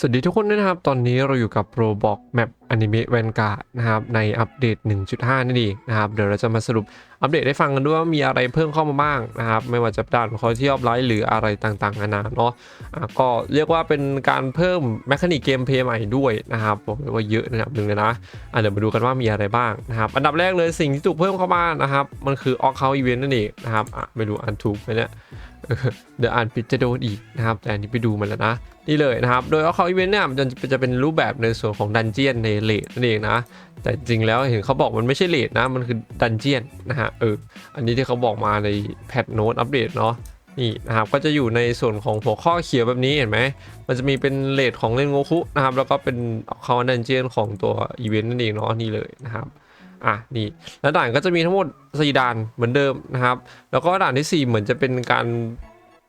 สวัสดีทุกคนนะครับ ตอนนี้เราอยู่กับ Roblox Map Anime Vanguard นะครับ ในอัปเดต 1.5 นั่นเองนะครับ เดี๋ยวเราจะมาสรุปอัปเดตให้ฟังกันด้วยว่ามีอะไรเพิ่มเข้ามาบ้างนะครับ ไม่ว่าจะด่านคอที่ออฟไลท์หรืออะไรต่างๆนานาเนาะะก็เรียกว่าเป็นการเพิ่มแมคานิกเกมเพลย์ใหม่ด้วยนะครับบอกเลยว่าเยอะนะครับหนึ่งเลยนะะเดี๋ยวมาดูกันว่ามีอะไรบ้างนะครับ อันดับแรกเลยสิ่งที่ถูกเพิ่มเข้ามานะครับ มันคือออกเขาอีเวนต์นั่นเองนะครับไม่รู้อ่านถูกไหมเนี่ย เดี๋ยวอ่านผิดจะโดนอีกนะครับ แต่อันนี้ไปดูมาแล้วนะ นี่เลยนะครับ โดยเอาเขาอีเวนต์เนี่ยมันจะจะเป็นรูปแบบในส่วนของดันเจียนในเลดนั่นเองนะ แต่จริงแล้วเห็นเขาบอกมันไม่ใช่เลดนะ มันคือดันเจียนนะฮะ เออ อันนี้ที่เขาบอกมาในแพทโน้ตอัปเดตเนาะนี่นะครับก็จะอยู่ในส่วนของหัวข้อเขียวแบบนี้เห็นไหม มันจะมีเป็นเลดของเล่นโงคุนะครับ แล้วก็เป็นเขาดันเจียนของตัวอีเวนต์นั่นเองเนาะนี่เลยนะครับ อะนี่แล้วด่านก็จะมีทั้งหมด4ด่านเหมือนเดิมนะครับ แล้วก็ด่านที่ 4 เหมือนจะเป็นการ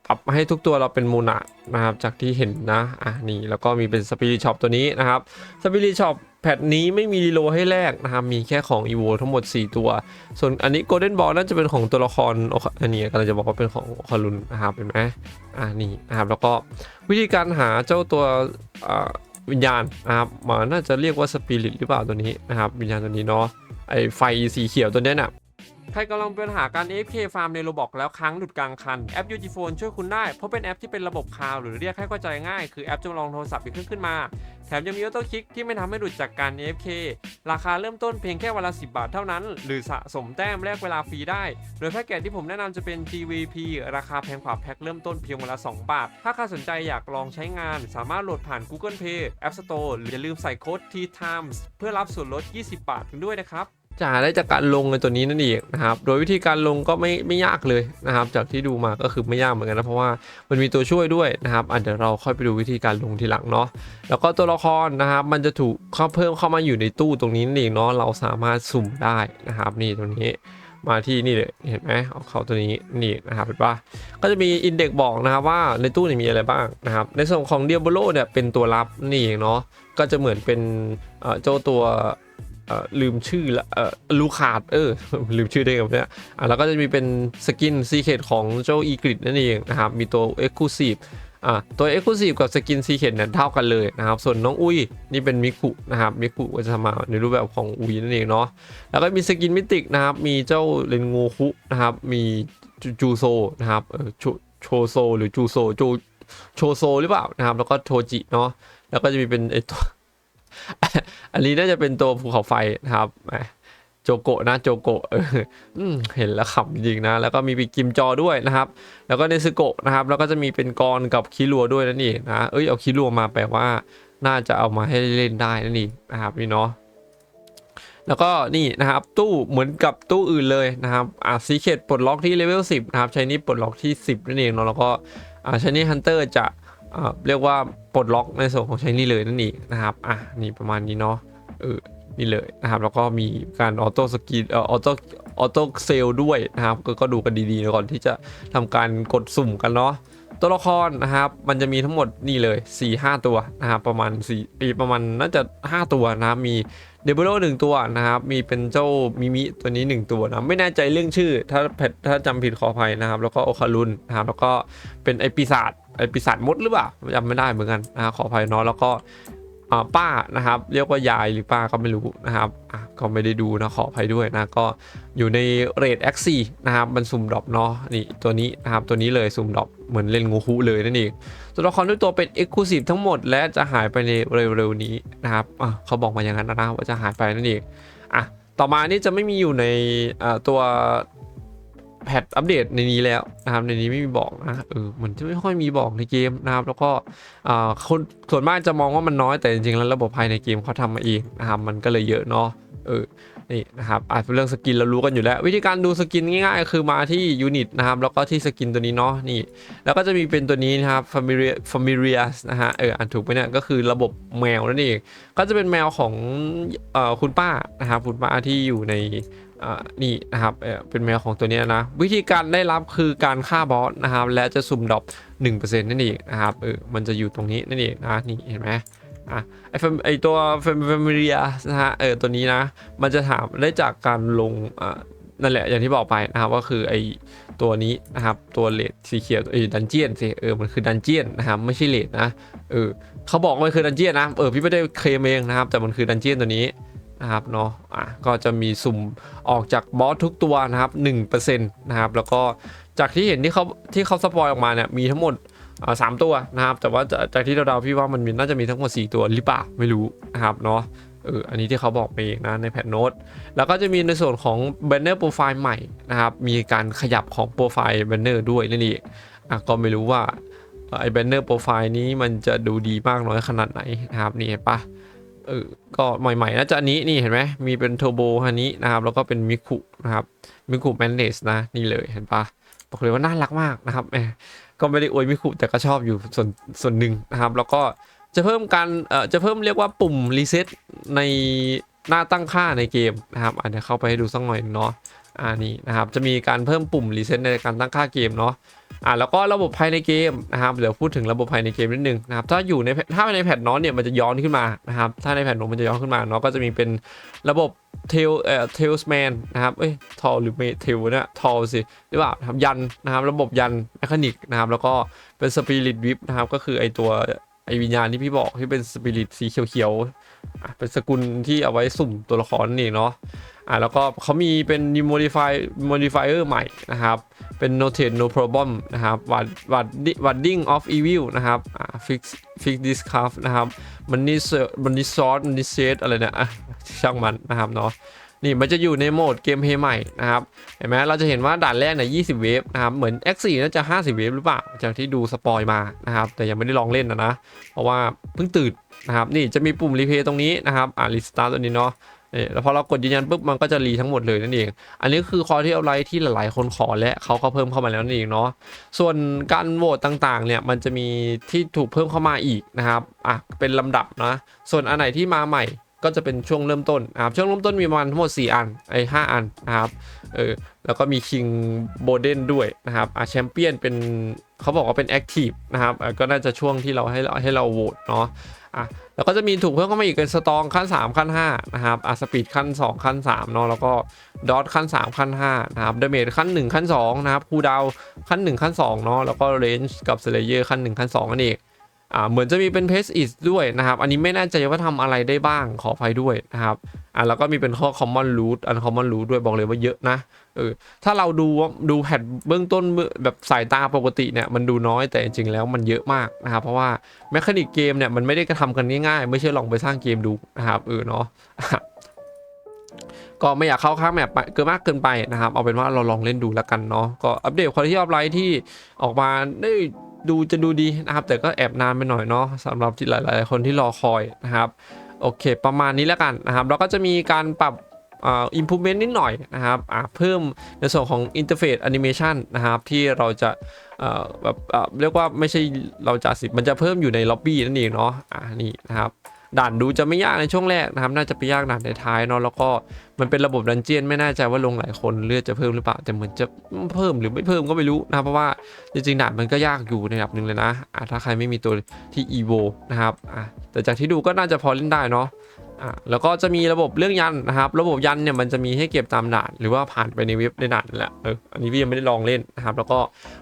ปรับให้ทุกตัวเราเป็นมูนะนะครับจากที่เห็นนะอะนี่แล้วก็มีเป็นสปิริตช็อปตัวนี้นะครับสปิริตช็อปแพทนี้ไม่มีรีโลให้แลกนะครับมีแค่ของอีโวทั้งหมด 4 ตัว ส่วนอันนี้โกลเด้นบอลน่าจะเป็นของตัวละครอันนี้กำลังจะบอกว่าเป็นของคารุนนะครับเห็นไหมอะนี่นะครับแล้วก็วิธีการหาเจ้าตัววิญญาณนะครับมาน่าจะเรียกว่าสปิริตหรือเปล่าตัวนี้นะครับวิญญาณตัวนี้เนาะ ไอไฟสีเขียวตัวเนี้ยน่ะใครกำลังเป็นปัญหาการ AFK ฟาร์มในโรบอกแล้วค้างหลุดกลางคัน แอป UG Phone ช่วยคุณได้ เพราะเป็นแอปที่เป็นระบบคลาวหรือเรียกให้เข้าใจง่าย คือแอปจำลองโทรศัพท์อีกเครื่องขึ้นมา แถมยังมีออโต้คลิกที่ไม่ทำให้หลุดจากการ AFK ราคาเริ่มต้นเพียงแค่วันละ 10 บาทเท่านั้น หรือสะสมแต้มแลกเวลาฟรีได้ โดยแพ็กเกจที่ผมแนะนำจะเป็น GVP ราคาแพงกว่าแพ็คเริ่มต้นเพียงวันละ 2 บาท ถ้าใครสนใจอยากลองใช้งาน สามารถโหลดผ่าน Google Play App Store หรืออย่าลืมใส่โค้ด T Times เพื่อรับส่วนลด 20 บาทกันด้วยนะครับ จะหาได้จากการลงในตัวนี้นั่นเองนะครับ โดยวิธีการลงก็ไม่ไม่ยากเลยนะครับ จากที่ดูมาก็คือไม่ยากเหมือนกันนะเพราะว่ามันมีตัวช่วยด้วยนะครับอะเดี๋ยวเราค่อยไปดูวิธีการลงทีหลังเนาะแล้วก็ตัวละครนะครับ มันจะถูกเข้าเพิ่มเข้ามาอยู่ในตู้ตรงนี้นั่นเองเนาะเราสามารถสุ่มได้นะครับนี่ตรงนี้มาที่นี่เลยเห็นไหมเอาเขาตัวนี้นี่นะครับเห็นปะก็จะมีอินเด็กบอกนะครับว่าในตู้นี่มีอะไรบ้างนะครับ ในส่วนของเดียบโลเนี่ยเป็นตัวรับนี่เองเนาะก็จะเหมือนเป็นเจ้าตัว ลืมชื่อละเอ่อลูขาดเออลืมชื่อได้กับเนี้ยอะแล้วก็จะมีเป็นสกินซีเคทของเจ้าอีกริดนั่นเองนะครับมีตัว Exclusive อะตัว Exclusive กับสกินซีเคทเนี่ยเท่ากันเลยนะครับส่วนน้องอุ้ยนี่เป็นมิคุนะครับมิคุก็จะมาในรูปแบบของอุ้ยนั่นเองเนาะแล้วก็มีสกินมิติกนะครับมีเจ้าเรนโงคุนะครับมีจูจูโซนะครับโชโชโซหรือจูโซโจโชโซหรือเปล่านะครับแล้วก็โทจิเนาะแล้วก็จะมีเป็นไอตัว อันนี้น่าจะเป็นตัวภูเขาไฟนะครับโจโกะนะโจโกะเออเห็นแล้วขำจริงนะ แล้วก็มีปีกกิมจอด้วยนะครับ แล้วก็เนซึโกะนะครับ แล้วก็จะมีเป็นกรกับคิรัวด้วยนั่นเองนะ เอ้ยเอาคิรัวมาแปลว่า น่าจะเอามาให้เล่นได้นั่นเองนะครับนี่เนาะแล้วก็นี่นะครับตู้เหมือนกับตู้อื่นเลยนะครับอ่าซีเคดปลดล็อกที่เลเวล10 นะครับใช้นี่ปลดล็อกที่ 10 นั่นเองเนาะแล้วก็อ่าใช้นี่ฮันเตอร์จะ เรียกว่าปลดล็อกในส่วนของใช้นี่เลยนั่นเองนะครับอะนี่ประมาณนี้เนาะเออนี่เลยนะครับแล้วก็มีการออโต้สกินเอ่อออโต้ออโต้เซลด้วยนะครับก็ก็ดูกันดีๆก่อนที่จะทำการกดสุ่มกันเนาะตัวละครนะครับมันจะมีทั้งหมดนี่เลย 4-5 ตัวนะครับประมาณ4ปีประมาณน่าจะ 5 ตัวนะครับมีเดบิโลหนึ่งตัวนะครับมีเป็นเจ้ามิมิตัวนี้ 1 ตัวนะไม่แน่ใจเรื่องชื่อถ้าแพทถ้าจำผิดขออภัยนะครับ แล้วก็โอคารุนนะครับแล้วก็เป็นไอปีศาจ ไอปีศาจมดหรือเปล่าจำไม่ได้เหมือนกันนะขออภัยเนาะแล้วก็ป้านะครับ เรียกว่ายายหรือป้าก็ไม่รู้นะครับก็ไม่ได้ดูนะขออภัยด้วยนะก็อยู่ในเรท X4 นะครับมันสุ่มดรอปเนาะนี่ตัวนี้นะครับตัวนี้เลยสุ่มดรอปเหมือนเล่นงูคุเลยนั่นเองตัวละครทุกตัวเป็น Exclusive ทั้งหมดและจะหายไปในเร็วๆนี้นะครับเขาบอกมาอย่างนั้นนะว่าจะหายไปนั่นเองอะต่อมานี่จะไม่มีอยู่ในตัว แพทอัปเดตในนี้แล้วนะครับในนี้ไม่มีบอกนะเออเหมือนจะไม่ค่อยมีบอกในเกมนะครับ แล้วก็อ่าคนส่วนมากจะมองว่ามันน้อยแต่จริงๆแล้วระบบภายในเกมเขาทำมาเองนะครับมันก็เลยเยอะเนาะเออ นี่นะครับอะเรื่องสกินเรารู้กันอยู่แล้ว วิธีการดูสกินง่ายๆ คือมาที่ยูนิตนะครับแล้วก็ที่สกินตัวนี้เนาะนี่แล้วก็จะมีเป็นตัวนี้นะครับ familiar familiar นะฮะเอออ่านถูกไหมเนี่ยก็คือระบบแมวนั่นเองก็จะเป็นแมวของเอ่อคุณป้านะครับคุณป้าที่อยู่ในอ่านี่นะครับเออเป็นแมวของตัวนี้นะ วิธีการได้รับคือการฆ่าบอสนะครับ และจะสุ่มดรอป1%นั่นเองนะครับเออมันจะอยู่ตรงนี้นั่นเองนะนี่เห็นไหม อะไอ fam- ไอตัว familiar นะฮะเออตัวนี้นะ มันจะถามได้จากการลงอ่านั่นแหละอย่างที่บอกไปนะครับก็คือไอตัวนี้นะครับตัวเลดสีเขียวเออดันเจียนสิเออมันคือดันเจียนนะครับไม่ใช่เลดนะเออเขาบอกว่ามันคือดันเจียนนะเออพี่ไม่ได้เคลมเองนะครับ แต่มันคือดันเจียนตัวนี้นะครับเนาะอะก็จะมีสุ่มออกจากบอสทุกตัวนะครับ1%นะครับแล้วก็จากที่เห็นที่เขาที่เขาสปอยออกมาเนี่ยมีทั้งหมด สามตัวนะครับ แต่ว่าจากที่เราเดาพี่ว่ามันมีน่าจะมีทั้งหมด 4 ตัวหรือเปล่าไม่รู้นะครับเนาะเอออันนี้ที่เขาบอกมาเองนะในแพทโน้ตแล้วก็จะมีในส่วนของ banner profile ใหม่นะครับ มีการขยับของโปรไฟล์ banner ด้วยนั่นเองอะก็ไม่รู้ว่าเอ่อไอ้ banner profile นี้มันจะดูดีมากน้อยขนาดไหนนะครับนี่เห็นปะเออก็ใหม่ๆน่าจะอันนี้นี่เห็นไหมมีเป็นเทอร์โบอันนี้นะครับ แล้วก็เป็นมิคุนะครับมิคุแมนเนสนะนี่เลยเห็นปะบอกเลยว่าน่ารักมากนะครับแหม ก็ไม่ได้อวยมิคุแต่ก็ชอบอยู่ส่วนส่วนหนึ่งนะครับ แล้วก็จะเพิ่มการเอ่อจะเพิ่มเรียกว่าปุ่มรีเซ็ตในหน้าตั้งค่าในเกมนะครับอาจจะเข้าไปให้ดูสักหน่อยเนาะ อ่านี่นะครับจะมีการเพิ่มปุ่มรีเซ็ตในการตั้งค่าเกมเนาะอ่าแล้วก็ระบบภายในเกมนะครับเดี๋ยวพูดถึงระบบภายในเกมนิดนึงนะครับถ้าอยู่ในถ้าในแพทน้อนเนี่ยมันจะย้อนขึ้นมานะครับถ้าในแพทน้ตมันจะย้อนขึ้นมาเนาะก็จะมีเป็นระบบเทลเอ่อเทลสแมนนะครับเอ้ยทอลหรือเมเทลเนี่ยทอลสิหรือเปล่าครับยันนะครับระบบยันแมคานิกนะครับแล้วก็เป็นสปิริตวิปนะครับก็คือไอตัว ไอวิญญาณที่พี่บอกที่เป็นสปิริตสีเขียวๆเป็นสกุลที่เอาไว้สุ่มตัวละครนี่นเองเนาะอะแล้วก็เขามีเป็น new modify modifier ใหม่นะครับ เป็น notate no problem นะครับ ward ward warding of evil นะครับอะ fix fix discraft นะครับ มันนี่มันนี่ซอสมันนี่เซตอะไรเนี่ยอะช่างมันนะครับเนาะ นี่มันจะอยู่ในโหมดเกมเพย์ใหม่นะครับเห็นไหมเราจะเห็นว่าด่านแรกเนี่ย20เวฟนะครับเหมือน X4 น่าจะ 50 เวฟหรือเปล่าจากที่ดูสปอยมานะครับแต่ยังไม่ได้ลองเล่นนะนะเพราะว่าเพิ่งตื่นนะครับนี่จะมีปุ่มรีเพย์ตรงนี้นะครับอ่ารีสตาร์ตตัวนี้เนาะนี่แล้วพอเรากดยืนยันปุ๊บมันก็จะรีทั้งหมดเลยนั่นเอง อันนี้คือคอที่เอาไลท์ที่หลายๆ คนขอและเขาก็เพิ่มเข้ามาแล้วนั่นเองเนาะ ส่วนการโหวตต่างๆเนี่ยมันจะมีที่ถูกเพิ่มเข้ามาอีกนะครับ อะเป็นลำดับนะ ส่วนอันไหนที่มาใหม่ ก็จะเป็นช่วงเริ่มต้นนะครับช่วงเริ่มต้นมีประมาณทั้งหมด 4 อันไอ้5อันนะครับเออแล้วก็มีคิงโบเดนด้วยนะครับอะแชมเปี้ยนเป็นเขาบอกว่าเป็นแอคทีฟนะครับก็น่าจะช่วงที่เราให้เราให้เราโหวตเนาะอะแล้วก็จะมีถูกเพิ่มเข้ามาอีกเป็นสตองขั้น 3 ขั้น5นะครับอะสปีดขั้น 2 ขั้น3เนาะแล้วก็ดอทขั้น 3 ขั้น5นะครับเดเมจขั้น 1 ขั้น2นะครับคูดาวขั้น 1 ขั้น2เนาะแล้วก็เรนจ์กับเซเลเยอร์ขั้น 1 ขั้น2นั่นเอง อ่าเหมือนจะมีเป็นเพสอิสด้วยนะครับ อันนี้ไม่แน่ใจว่าทำอะไรได้บ้างขออภัยด้วยนะครับอ่าแล้วก็มีเป็นข้อ common root อัน common root ด้วยบอกเลยว่าเยอะนะเออถ้าเราดูว่าดูแพทเบื้องต้นแบบสายตาปกติเนี่ยมันดูน้อยแต่จริงๆแล้วมันเยอะมากนะครับ เพราะว่าแมคานิกเกมเนี่ยมันไม่ได้กระทำกันง่ายๆ ไม่ใช่ลองไปสร้างเกมดูนะครับเออเนาะก็ไม่อยากเข้าข้างแมปไปเกินมากเกินไปนะครับ เอาเป็นว่าเราลองเล่นดูแล้วกันเนาะก็อัปเดตคุณภาพออฟไลท์ที่ออกมาได้ ดูจะดูดีนะครับ แต่ก็แอบนานไปหน่อยเนาะสำหรับที่หลาย ๆ คนที่รอคอยนะครับโอเค ประมาณนี้แล้วกันนะครับเราก็จะมีการปรับอ่า improvement นิดหน่อยนะครับอ่าเพิ่มในส่วนของ interface animation นะครับที่เราจะเอ่อแบบเรียกว่าไม่ใช่เราจะสิมันจะเพิ่มอยู่ในล็อบบี้นั่นเองเนาะอ่านี่นะครับ ด่านดูจะไม่ยากในช่วงแรกนะครับ น่าจะไปยากด่านในท้ายเนาะแล้วก็มันเป็นระบบดันเจียนไม่แน่ใจว่าลงหลายคนเลือดจะเพิ่มหรือเปล่าแต่เหมือนจะเพิ่มหรือไม่เพิ่มก็ไม่รู้นะเพราะว่าจริงๆด่านมันก็ยากอยู่ในระดับหนึ่งเลยนะอะถ้าใครไม่มีตัวที่ evo นะครับอะแต่จากที่ดูก็น่าจะพอเล่นได้เนาะอะแล้วก็จะมีระบบเรื่องยันนะครับ ระบบยันเนี่ยมันจะมีให้เก็บตามด่านหรือว่าผ่านไปในเว็บในด่านนั่นแหละเอออันนี้พี่ยังไม่ได้ลองเล่นนะครับ แล้วก็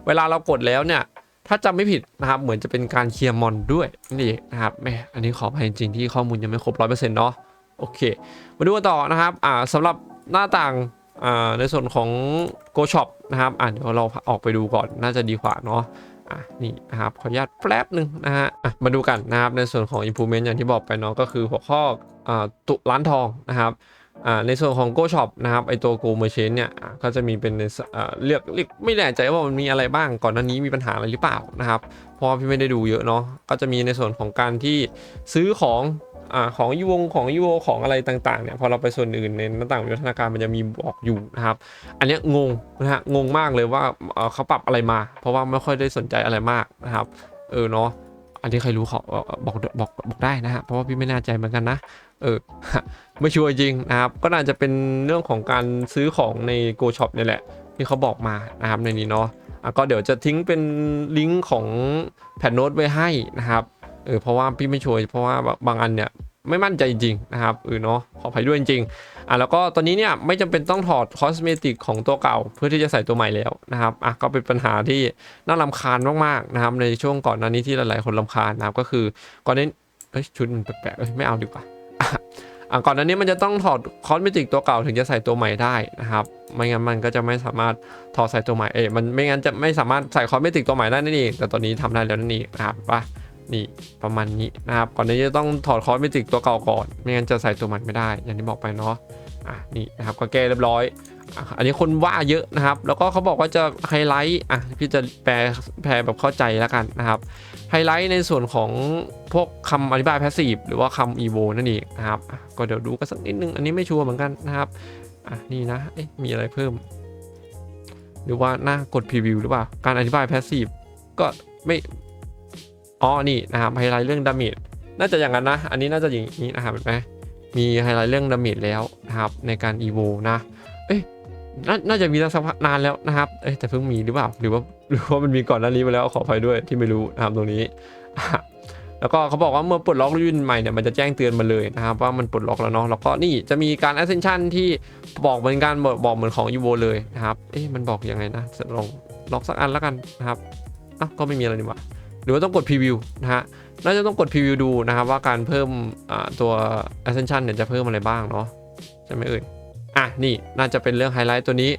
เวลาเรากดแล้วเนี่ย ถ้าจำไม่ผิดนะครับ เหมือนจะเป็นการเคลียร์มอนด้วยนี่นะครับแม่อันนี้ขออภัยจริงๆที่ข้อมูลยังไม่ครบร้อยเปอร์เซ็นต์เนาะโอเค มาดูกันต่อนะครับอ่าสำหรับหน้าต่างอ่าในส่วนของ Go Shop นะครับอ่าเดี๋ยวเราออกไปดูก่อนน่าจะดีกว่าเนาะอะนี่นะครับขออนุญาตแป๊บหนึ่งนะฮะอะมาดูกันนะครับในส่วนของ improvement อย่างที่บอกไปเนาะก็คือหัวข้ออ่าตุร้านทองนะครับ ในส่วนของ Go Shop นะครับไอตัว Go Merchant เนี่ยก็จะมีเป็นในสอ่าเรียกเรียกไม่แน่ใจว่ามันมีอะไรบ้างก่อนหน้านี้มีปัญหาอะไรหรือเปล่านะครับเพราะพี่ไม่ได้ดูเยอะเนาะก็จะมีในส่วนของการที่ซื้อของอของยูวงของยูโวของอะไรต่างๆเนี่ยพอเราไปส่วนอื่นในหน้าต่างวิวัฒนาการมันจะมีบอกอยู่นะครับอันนี้งงนะฮะงงมากเลยว่าเขาปรับอะไรมา เพราะว่าไม่ค่อยได้สนใจอะไรมากนะครับเออเนาะอันที่ใครรู้ขอเอ่อบอกบอกบอกได้นะฮะเพราะว่าพี่ไม่แน่ใจเหมือนกันนะ เออไม่ชัวร์จริงนะครับ ก็น่าจะเป็นเรื่องของการซื้อของใน Go Shop นี่แหละ ที่เขาบอกมานะครับในนี้เนาะอะก็เดี๋ยวจะทิ้งเป็นลิงก์ของแผ่นโน้ตไว้ให้นะครับเออเพราะว่าพี่ไม่ชัวร์เพราะว่าบางอันเนี่ยไม่มั่นใจจริงนะครับเออเนาะขออภัยด้วยจริงอะแล้วก็ตอนนี้เนี่ยไม่จำเป็นต้องถอดคอสเมติกของตัวเก่า เพื่อที่จะใส่ตัวใหม่แล้วนะครับอะก็เป็นปัญหาที่น่ารำคาญมากๆนะครับในช่วงก่อนหน้านี้ที่หลายๆคนรำคาญนะครับก็คือก่อนนี้เอ้ยชุดมันแปลกๆไม่เอาดีกว่า อะก่อนหน้านี้มันจะต้องถอดคอสเมติกตัวเก่าถึงจะใส่ตัวใหม่ได้นะครับ ไม่งั้นมันก็จะไม่สามารถถอดใส่ตัวใหม่เอยมันไม่งั้นจะไม่สามารถใส่คอสเมติกตัวใหม่ได้นั่นเองแต่ตอนนี้ทำได้แล้วนั่นเองนะครับว่านี่ประมาณนี้นะครับก่อนหน้านี้จะต้องถอดคอสเมติกตัวเก่าก่อน ไม่งั้นจะใส่ตัวใหม่ไม่ได้ อย่างที่บอกไปเนาะอะนี่นะครับก็แก้เรียบร้อย อันนี้คนว่าเยอะนะครับ แล้วก็เขาบอกว่าจะไฮไลท์อะพี่จะแปลแปลแบบเข้าใจแล้วกันนะครับไฮไลท์ในส่วนของพวกคำอธิบายแพสซีฟหรือว่าคำอีโวนั่นเองนะครับก็เดี๋ยวดูกันสักนิดนึง อันนี้ไม่ชัวร์เหมือนกันนะครับอะนี่นะเอ๊ะมีอะไรเพิ่ม หรือว่าหน้ากดพรีวิวหรือเปล่าการอธิบายแพสซีฟก็ไม่อ๋อนี่นะครับไฮไลท์เรื่องดาเมจน่าจะอย่างนั้นนะ อันนี้น่าจะอย่างนี้นะครับเห็นไหมมีไฮไลท์เรื่องดาเมจแล้วนะครับในการอีโวนะ นน่าจะมีตั้งสักพักนานแล้วนะครับเอ้ยแต่เพิ่งมีหรือเปล่า หรือว่าหรือว่ามันมีก่อนหน้านี้มาแล้วขออภัยด้วยที่ไม่รู้นะครับตรงนี้ แล้วก็เขาบอกว่าเมื่อปลดล็อกรุ่นใหม่เนี่ยมันจะแจ้งเตือนมาเลยนะครับว่ามันปลดล็อกแล้วเนาะแล้วก็นี่จะมีการ ascension ที่บอกเหมือนกันบอกเหมือนของ evo เลยนะครับเอ๊ะมันบอกยังไงนะจะลองล็อกสักอันแล้วกันนะครับอะก็ไม่มีอะไรนี่หว่าหรือว่าต้องกด preview นะฮะน่าจะต้องกด preview ดูนะครับว่าการเพิ่มตัว ascension เนี่ยจะเพิ่มอะไรบ้างเนาะใช่ไหมเอ่ย อะนี่น่าจะเป็นเรื่องไฮไลท์ตัวนี้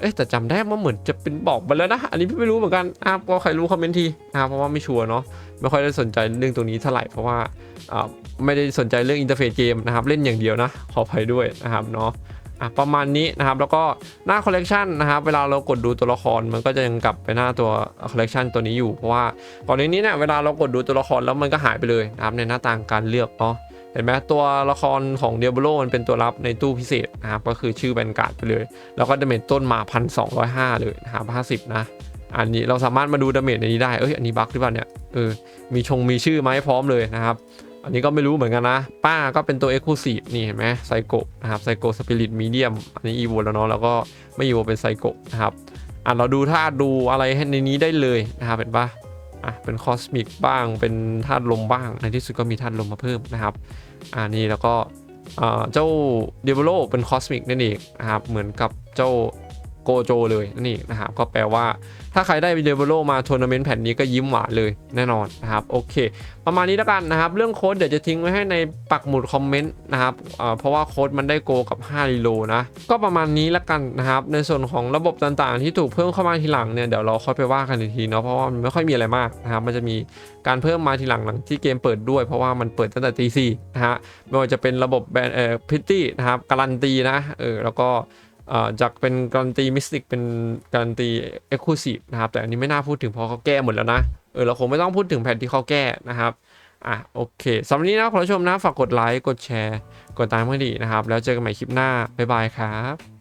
เอ๊ะแต่จำได้ว่าเหมือนจะเป็นบอกไปแล้วนะ อันนี้พี่ไม่รู้เหมือนกันอะก็ใครรู้คอมเมนต์ทีนะเพราะว่าไม่ชัวร์เนาะไม่ค่อยได้สนใจเรื่องตรงนี้เท่าไหร่เพราะว่าอ่าไม่ได้สนใจเรื่องอินเทอร์เฟซเกมนะครับเล่นอย่างเดียวนะขออภัยด้วยนะครับเนาะอะประมาณนี้นะครับแล้วก็หน้าคอลเลกชันนะครับเวลาเรากดดูตัวละครมันก็จะยังกลับไปหน้าตัวคอลเลกชันตัวนี้อยู่เพราะว่าก่อนในนี้เนี่ยเวลาเรากดดูตัวละครแล้วมันก็หายไปเลยนะครับในหน้าต่างการเลือกเนาะ เห็นไหมตัวละครของเดียบโลมันเป็นตัวรับในตู้พิเศษนะครับก็คือชื่อแบนการ์ดไปเลย แล้วก็ดาเมจต้นมา 1,205 เลยนะครับ 50 นะ อันนี้เราสามารถมาดูดาเมจในนี้ได้เอ้ยอันนี้บั๊กหรือเปล่าเนี่ยเออมีชงมีชื่อไหมาให้พร้อมเลยนะครับ อันนี้ก็ไม่รู้เหมือนกันนะ ป้าก็เป็นตัว e x c l u s i v e นี่เห็นไหมไซโกนะครับไซโกสปิริตมีเดียมอันนี้อีโวแล้วเนาะแล้วก็ไม่อีโวเป็นไซโกนะครับอะเราดูธาตุดูอะไรให้ในนี้ได้เลยนะครับเห็นปะ อะเป็นคอสมิกบ้าง เป็นธาตุลมบ้าง ในที่สุดก็มีธาตุลมมาเพิ่มนะครับอ่านี่แล้วก็เจ้าเดเวโลเป็นคอสมิกนั่นเองนะครับเหมือนกับเจ้า โกโจเลยนั่นะครับก็แปลว่า ถ้าใครได้เดเวโลมาทัวร์นาเมนต์แผ่นนี้ก็ยิ้มหวานเลยแน่นอนนะครับโอเค ประมาณนี้แล้วกันนะครับ เรื่องโค้ดเดี๋ยวจะทิ้งไว้ให้ในปักหมุดคอมเมนต์นะครับเเพราะว่าโค้ดมันได้โกกับ5รีโลนะก็ประมาณนี้แล้วกันนะครับในส่วนของระบบต่างๆ ที่ถูกเพิ่มเข้ามาทีหลังเนี่ยเดี๋ยวเราค่อยไปว่ากันอีกทีเนาะเพราะว่ามันไม่ค่อยมีอะไรมากนะครับมันจะมีการเพิ่มมาทีหลังหลังที่เกมเปิดด้วย เพราะว่ามันเปิดตั้งแต่ตีสี่นะฮะไม่ว่าจะเป็นระบบแบนเอ่อพิตตี้นะครับการันตีนะเออแล้วก็ จากเป็นการันตีมิสติกเป็นการันตีเอ็กซ์คลูซีฟนะครับ แต่อันนี้ไม่น่าพูดถึงเพราะเขาแก้หมดแล้วนะ เออเราคงไม่ต้องพูดถึงแผ่นที่เขาแก้นะครับอะโอเคสำหรับวันนี้นะคุณผู้ชมนะ ฝากกดไลค์ กดแชร์ กดตามเพื่อดีนะครับ แล้วเจอกันใหม่คลิปหน้า บ๊ายบายครับ